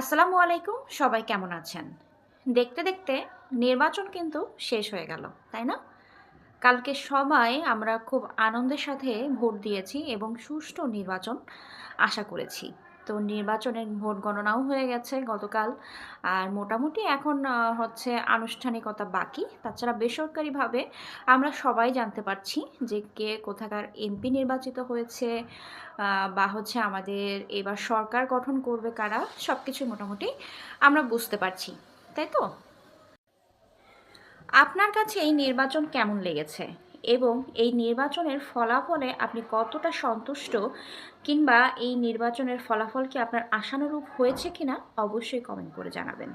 আসসালামু আলাইকুম, সবাই কেমন আছেন? দেখতে দেখতে নির্বাচন কিন্তু শেষ হয়ে গেল, তাই না? কালকে সবাই আমরা খুব আনন্দের সাথে ভোট দিয়েছি এবং সুষ্ঠু নির্বাচন আশা করেছি। তো নির্বাচনের ভোট গণনাও হয়ে গেছে গতকাল। আর মোটামুটি এখন হচ্ছে আনুষ্ঠানিকতা বাকি। তাছাড়া বেসরকারিভাবে আমরা সবাই জানতে পারছি যে কে কোথাকার এমপি নির্বাচিত হয়েছে বা হচ্ছে আমাদের এবার সরকার গঠন করবে কারা সব কিছু মোটামুটি আমরা বুঝতে পারছি। তাই তো? আপনার কাছে এই নির্বাচন কেমন লেগেছে? এবং এই নির্বাচনের ফলাফলে আপনি কতটা সন্তুষ্ট কিংবা এই নির্বাচনের ফলাফল কি আপনার আশানুরূপ হয়েছে কিনা অবশ্যই কমেন্ট করে জানাবেন।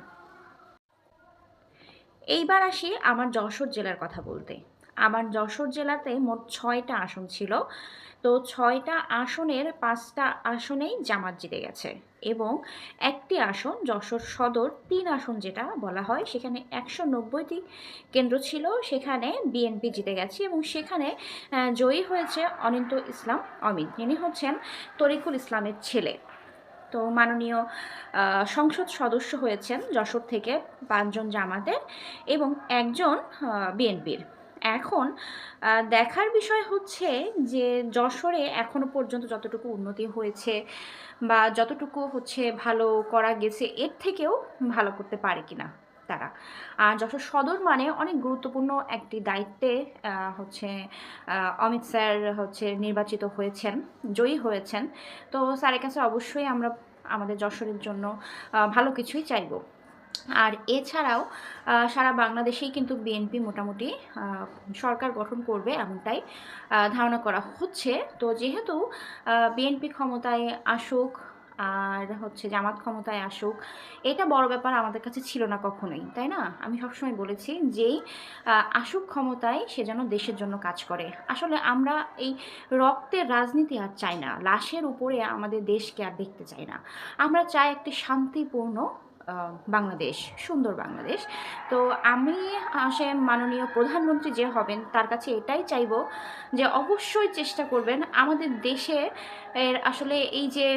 এইবার আসি আমার যশোর জেলার কথা বলতে। আমার যশোর জেলাতে মোট ছয়টা আসন ছিল। তো ছয়টা আসনের পাঁচটা আসনেই জামাত জিতে গেছে এবং একটি আসন যশোর সদর, তিন আসন যেটা বলা হয়, সেখানে একশো নব্বইটি কেন্দ্র ছিল, সেখানে বিএনপি জিতে গেছে এবং সেখানে জয়ী হয়েছে অনিন্ত ইসলাম অমিত। যিনি হচ্ছেন তরিকুল ইসলামের ছেলে। তো মাননীয় সংসদ সদস্য হয়েছেন যশোর থেকে পাঁচজন জামাতের এবং একজন বিএনপির। এখন দেখার বিষয় হচ্ছে যে যশোরে এখনও পর্যন্ত যতটুকু উন্নতি হয়েছে বা যতটুকু হচ্ছে ভালো করা গেছে, এর থেকেও ভালো করতে পারে কিনা তারা। আর যশোর সদর মানে অনেক গুরুত্বপূর্ণ একটি দায়িত্বে হচ্ছে অমিত স্যার হচ্ছে নির্বাচিত হয়েছেন, জয়ী হয়েছেন। তো স্যারের কাছে অবশ্যই আমরা আমাদের যশোরের জন্য ভালো কিছুই চাইব। আর এছাড়াও সারা বাংলাদেশেই কিন্তু বিএনপি মোটামুটি সরকার গঠন করবে এমনটাই ধারণা করা হচ্ছে। তো যেহেতু বিএনপি ক্ষমতায় আসুক আর হচ্ছে জামাত ক্ষমতায় আসুক, এটা বড় ব্যাপার আমাদের কাছে ছিল না কখনোই, তাই না? আমি সবসময় বলেছি যেই আসুক ক্ষমতায় সে যেন দেশের জন্য কাজ করে। আসলে আমরা এই রক্তের রাজনীতি আর চাই না, লাশের উপরে আমাদের দেশকে আর দেখতে চাই না। আমরা চাই একটি শান্তিপূর্ণ বাংলাদেশ, সুন্দর বাংলাদেশ। তো আমি আসে মাননীয় প্রধানমন্ত্রী যে হবেন, তার কাছে এটাই চাইব যে অবশ্যই চেষ্টা করবেন আমাদের দেশে এর আসলে এই যে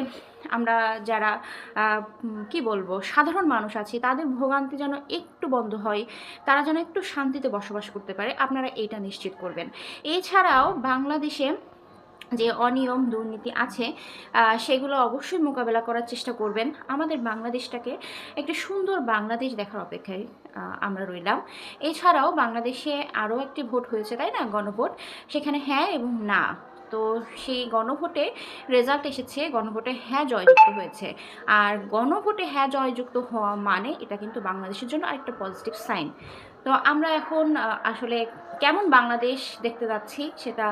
আমরা যারা কি বলব, সাধারণ মানুষ আছি, তাদের ভোগান্তি যেন একটু বন্ধ হয়, তারা যেন একটু শান্তিতে বসবাস করতে পারে, আপনারা এইটা নিশ্চিত করবেন। এছাড়াও বাংলাদেশে যে অনিয়ম, দুর্নীতি আছে সেগুলো অবশ্যই মোকাবেলা করার চেষ্টা করবেন। আমাদের বাংলাদেশটাকে একটি সুন্দর বাংলাদেশ দেখার অপেক্ষায় আমরা রইলাম। এছাড়াও বাংলাদেশে আরও একটি ভোট হয়েছে, তাই না? গণভোট। সেখানে হ্যাঁ এবং না। তো সেই গণভোটে রেজাল্ট এসেছে, গণভোটে হ্যাঁ জয়যুক্ত হয়েছে। আর গণভোটে হ্যাঁ জয়যুক্ত হওয়া মানে এটা কিন্তু বাংলাদেশের জন্য আরেকটা পজিটিভ সাইন তো আমরা এখন আসলে কেমন বাংলাদেশ দেখতে যাচ্ছি সেটা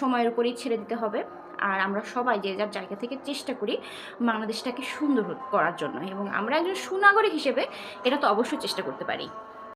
সময়ের উপরই ছেড়ে দিতে হবে। আর আমরা সবাই যে যার জায়গা থেকে চেষ্টা করি বাংলাদেশটাকে সুন্দর করার জন্য এবং আমরা একজন সুনাগরিক হিসেবে এটা তো অবশ্যই চেষ্টা করতে পারি।